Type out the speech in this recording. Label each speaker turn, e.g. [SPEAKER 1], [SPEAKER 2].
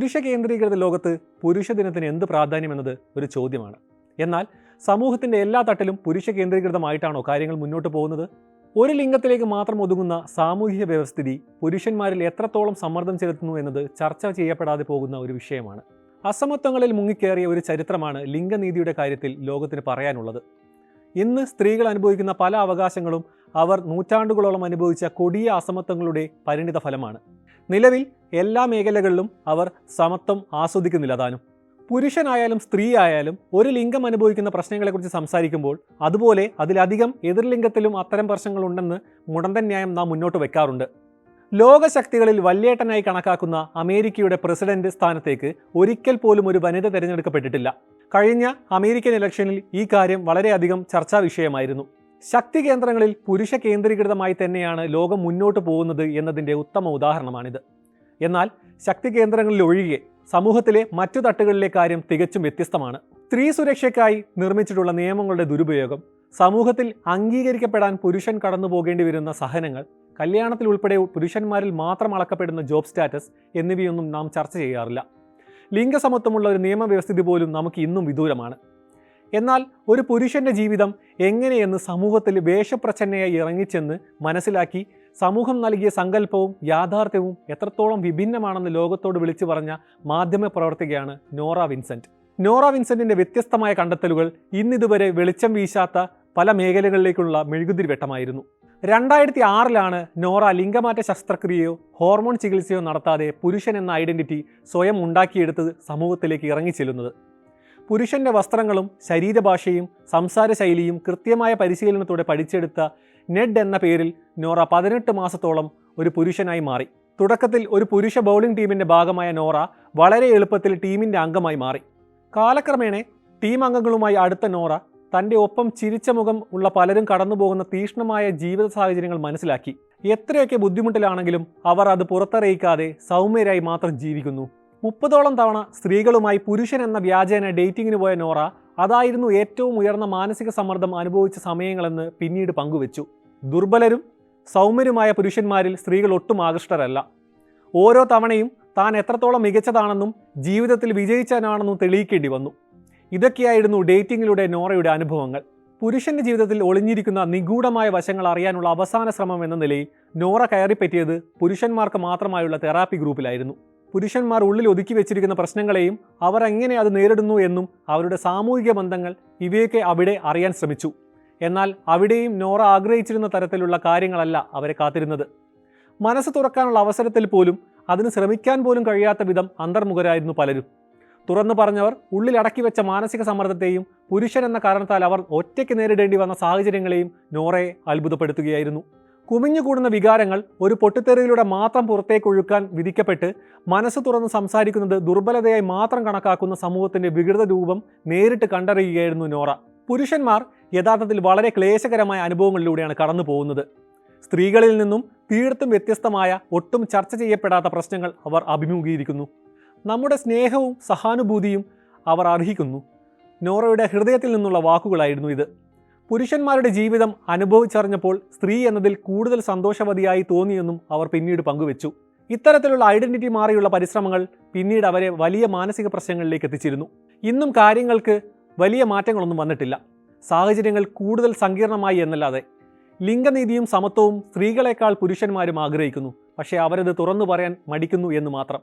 [SPEAKER 1] പുരുഷ കേന്ദ്രീകൃത ലോകത്ത് പുരുഷ ദിനത്തിന് എന്ത് പ്രാധാന്യം എന്നത് ഒരു ചോദ്യമാണ്. എന്നാൽ സമൂഹത്തിന്റെ എല്ലാ തട്ടിലും പുരുഷ കേന്ദ്രീകൃതമായിട്ടാണോ കാര്യങ്ങൾ മുന്നോട്ട് പോകുന്നത്? ഒരു ലിംഗത്തിലേക്ക് മാത്രം ഒതുങ്ങുന്ന സാമൂഹിക വ്യവസ്ഥിതി പുരുഷന്മാരിൽ എത്രത്തോളം സമ്മർദ്ദം ചെലുത്തുന്നു എന്നത് ചർച്ച ചെയ്യപ്പെടാതെ പോകുന്ന ഒരു വിഷയമാണ്. അസമത്വങ്ങളിൽ മുങ്ങിക്കേറിയ ഒരു ചരിത്രമാണ് ലിംഗനീതിയുടെ കാര്യത്തിൽ ലോകത്തിന് പറയാനുള്ളത്. ഇന്ന് സ്ത്രീകൾ അനുഭവിക്കുന്ന പല അവകാശങ്ങളും അവർ നൂറ്റാണ്ടുകളോളം അനുഭവിച്ച കൊടിയ അസമത്വങ്ങളുടെ പരിണിത ഫലമാണ് നിലവിൽ എല്ലാ മേഖലകളിലും അവർ സമത്വം ആസ്വദിക്കുന്നില്ല താനും. പുരുഷനായാലും സ്ത്രീ ആയാലും ഒരു ലിംഗം അനുഭവിക്കുന്ന പ്രശ്നങ്ങളെക്കുറിച്ച് സംസാരിക്കുമ്പോൾ അതുപോലെ അതിലധികം എതിർലിംഗത്തിലും അത്തരം പ്രശ്നങ്ങളുണ്ടെന്ന് മുടന്തൻ ന്യായം നാം മുന്നോട്ട് വെക്കാറുണ്ട്. ലോകശക്തികളിൽ വല്യേട്ടനായി കണക്കാക്കുന്ന അമേരിക്കയുടെ പ്രസിഡന്റ് സ്ഥാനത്തേക്ക് ഒരിക്കൽ പോലും ഒരു വനിത തിരഞ്ഞെടുക്കപ്പെട്ടിട്ടില്ല. കഴിഞ്ഞ അമേരിക്കൻ ഇലക്ഷനിൽ ഈ കാര്യം വളരെയധികം ചർച്ചാ വിഷയമായിരുന്നു ശക്തി കേന്ദ്രങ്ങളിൽ പുരുഷ കേന്ദ്രീകൃതമായി തന്നെയാണ് ലോകം മുന്നോട്ട് പോകുന്നത് എന്നതിന്റെ ഉത്തമ ഉദാഹരണമാണിത്. എന്നാൽ ശക്തി കേന്ദ്രങ്ങളിൽ ഒഴികെ സമൂഹത്തിലെ മറ്റു തട്ടുകളിലെ കാര്യം തികച്ചും വ്യത്യസ്തമാണ്. സ്ത്രീ സുരക്ഷയ്ക്കായി നിർമ്മിച്ചിട്ടുള്ള നിയമങ്ങളുടെ ദുരുപയോഗം സമൂഹത്തിൽ അംഗീകരിക്കപ്പെടാൻ പുരുഷൻ കടന്നു പോകേണ്ടി വരുന്ന സഹനങ്ങൾ കല്യാണത്തിൽ ഉൾപ്പെടെ പുരുഷന്മാരിൽ മാത്രം അളക്കപ്പെടുന്ന ജോബ് സ്റ്റാറ്റസ് എന്നിവയൊന്നും നാം ചർച്ച ചെയ്യാറില്ല. ലിംഗസമത്വമുള്ള ഒരു നിയമവ്യവസ്ഥിതി പോലും നമുക്ക് ഇന്നും വിദൂരമാണ്. എന്നാൽ ഒരു പുരുഷന്റെ ജീവിതം എങ്ങനെയെന്ന് സമൂഹത്തിൽ വേഷപ്രച്ഛന്നയായി ഇറങ്ങിച്ചെന്ന് മനസ്സിലാക്കി സമൂഹം നൽകിയ സങ്കല്പവും യാഥാർത്ഥ്യവും എത്രത്തോളം വിഭിന്നമാണെന്ന് ലോകത്തോട് വിളിച്ചു പറഞ്ഞ മാധ്യമ പ്രവർത്തകയാണ് നോറ വിൻസെന്റ്. നോറ വിൻസെന്റിന്റെ വ്യത്യസ്തമായ കണ്ടെത്തലുകൾ ഇന്നിതുവരെ വെളിച്ചം വീശാത്ത പല മേഖലകളിലേക്കുള്ള മെഴുകുതിരി വെട്ടമായിരുന്നു. രണ്ടായിരത്തി ആറിലാണ് നോറ ലിംഗമാറ്റ ശസ്ത്രക്രിയയോ ഹോർമോൺ ചികിത്സയോ നടത്താതെ പുരുഷൻ എന്ന ഐഡന്റിറ്റി സ്വയം ഉണ്ടാക്കിയെടുത്ത് സമൂഹത്തിലേക്ക് ഇറങ്ങിച്ചെല്ലുന്നത്. പുരുഷന്റെ വസ്ത്രങ്ങളും ശരീരഭാഷയും സംസാരശൈലിയും കൃത്യമായ പരിശീലനത്തോടെ പഠിച്ചെടുത്ത നെഡ് എന്ന പേരിൽ നോറ പതിനെട്ട് മാസത്തോളം ഒരു പുരുഷനായി മാറി. തുടക്കത്തിൽ ഒരു പുരുഷ ബൗളിംഗ് ടീമിന്റെ ഭാഗമായ നോറ വളരെ എളുപ്പത്തിൽ ടീമിന്റെ അംഗമായി മാറി. കാലക്രമേണ ടീം അംഗങ്ങളുമായി അടുത്ത നോറ തന്റെ ഒപ്പം ചിരിച്ച മുഖം ഉള്ള പലരും കടന്നുപോകുന്ന തീഷ്ണമായ ജീവിത സാഹചര്യങ്ങൾ മനസ്സിലാക്കി. എത്രയൊക്കെ ബുദ്ധിമുട്ടിലാണെങ്കിലും അവർ അത് പുറത്തറിയിക്കാതെ സൗമ്യരായി മാത്രം ജീവിക്കുന്നു. മുപ്പതോളം തവണ സ്ത്രീകളുമായി പുരുഷൻ എന്ന വ്യാജേന ഡേറ്റിങ്ങിന് പോയ നോറ അതായിരുന്നു ഏറ്റവും ഉയർന്ന മാനസിക സമ്മർദ്ദം അനുഭവിച്ച സമയങ്ങളെന്ന് പിന്നീട് പങ്കുവച്ചു. ദുർബലരും സൗമ്യരുമായ പുരുഷന്മാരിൽ സ്ത്രീകൾ ഒട്ടും ആകൃഷ്ടരല്ല. ഓരോ തവണയും താൻ എത്രത്തോളം മികച്ചതാണെന്നും ജീവിതത്തിൽ വിജയിച്ചവനാണെന്നും തെളിയിക്കേണ്ടി വന്നു. ഇതൊക്കെയായിരുന്നു ഡേറ്റിങ്ങിലൂടെ നോറയുടെ അനുഭവങ്ങൾ. പുരുഷന്റെ ജീവിതത്തിൽ ഒളിഞ്ഞിരിക്കുന്ന നിഗൂഢമായ വശങ്ങൾ അറിയാനുള്ള അവസാന ശ്രമം എന്ന നിലയിൽ നോറ കയറിപ്പറ്റിയത് പുരുഷന്മാർക്ക് മാത്രമായുള്ള തെറാപ്പി ഗ്രൂപ്പിലായിരുന്നു. പുരുഷന്മാർ ഉള്ളിൽ ഒതുക്കി വെച്ചിരിക്കുന്ന പ്രശ്നങ്ങളെയും അവർ എങ്ങനെ അത് നേരിടുന്നു എന്നും അവരുടെ സാമൂഹിക ബന്ധങ്ങൾ ഇവയൊക്കെ അവിടെ അറിയാൻ ശ്രമിച്ചു. എന്നാൽ അവിടെയും നോറ ആഗ്രഹിച്ചിരുന്ന തരത്തിലുള്ള കാര്യങ്ങളല്ല അവരെ കാത്തിരുന്നത്. മനസ്സ് തുറക്കാനുള്ള അവസരത്തിൽ പോലും അതിന് ശ്രമിക്കാൻ പോലും കഴിയാത്ത വിധം അന്തർമുഖരായിരുന്നു പലരും. തുറന്നു പറഞ്ഞവർ ഉള്ളിൽ അടക്കി വെച്ച മാനസിക സമ്മർദ്ദത്തെയും പുരുഷൻ എന്ന കാരണത്താൽ അവർ ഒറ്റയ്ക്ക് നേരിടേണ്ടി വന്ന സാഹചര്യങ്ങളെയും നോറയെ അത്ഭുതപ്പെടുത്തുകയായിരുന്നു. കുമിഞ്ഞുകൂടുന്ന വികാരങ്ങൾ ഒരു പൊട്ടിത്തെറിയിലൂടെ മാത്രം പുറത്തേക്കൊഴുക്കാൻ വിധിക്കപ്പെട്ട് മനസ്സ് തുറന്ന് സംസാരിക്കുന്നത് ദുർബലതയായി മാത്രം കണക്കാക്കുന്ന സമൂഹത്തിന്റെ വികൃത രൂപം നേരിട്ട് കണ്ടറിയുകയായിരുന്നു നോറ. പുരുഷന്മാർ യഥാർത്ഥത്തിൽ വളരെ ക്ലേശകരമായ അനുഭവങ്ങളിലൂടെയാണ് കടന്നു പോകുന്നത്. സ്ത്രീകളിൽ നിന്നും തീർത്തും വ്യത്യസ്തമായ ഒട്ടും ചർച്ച ചെയ്യപ്പെടാത്ത പ്രശ്നങ്ങൾ അവർ അഭിമുഖീകരിക്കുന്നു. നമ്മുടെ സ്നേഹവും സഹാനുഭൂതിയും അവർ അർഹിക്കുന്നു. നോറയുടെ ഹൃദയത്തിൽ നിന്നുള്ള വാക്കുകളായിരുന്നു ഇത്. പുരുഷന്മാരുടെ ജീവിതം അനുഭവിച്ചറിഞ്ഞപ്പോൾ സ്ത്രീ എന്നതിൽ കൂടുതൽ സന്തോഷവതിയായി തോന്നിയെന്നും അവർ പിന്നീട് പങ്കുവച്ചു. ഇത്തരത്തിലുള്ള ഐഡന്റിറ്റി മാറിയുള്ള പരിശ്രമങ്ങൾ പിന്നീട് അവരെ വലിയ മാനസിക പ്രശ്നങ്ങളിലേക്ക് എത്തിച്ചിരുന്നു. ഇന്നും കാര്യങ്ങൾക്ക് വലിയ മാറ്റങ്ങളൊന്നും വന്നിട്ടില്ല. സാഹചര്യങ്ങൾ കൂടുതൽ സങ്കീർണമായി എന്നല്ലാതെ. ലിംഗനീതിയും സമത്വവും സ്ത്രീകളെക്കാൾ പുരുഷന്മാരും ആഗ്രഹിക്കുന്നു. പക്ഷേ അവരത് തുറന്നു പറയാൻ മടിക്കുന്നു എന്ന് മാത്രം.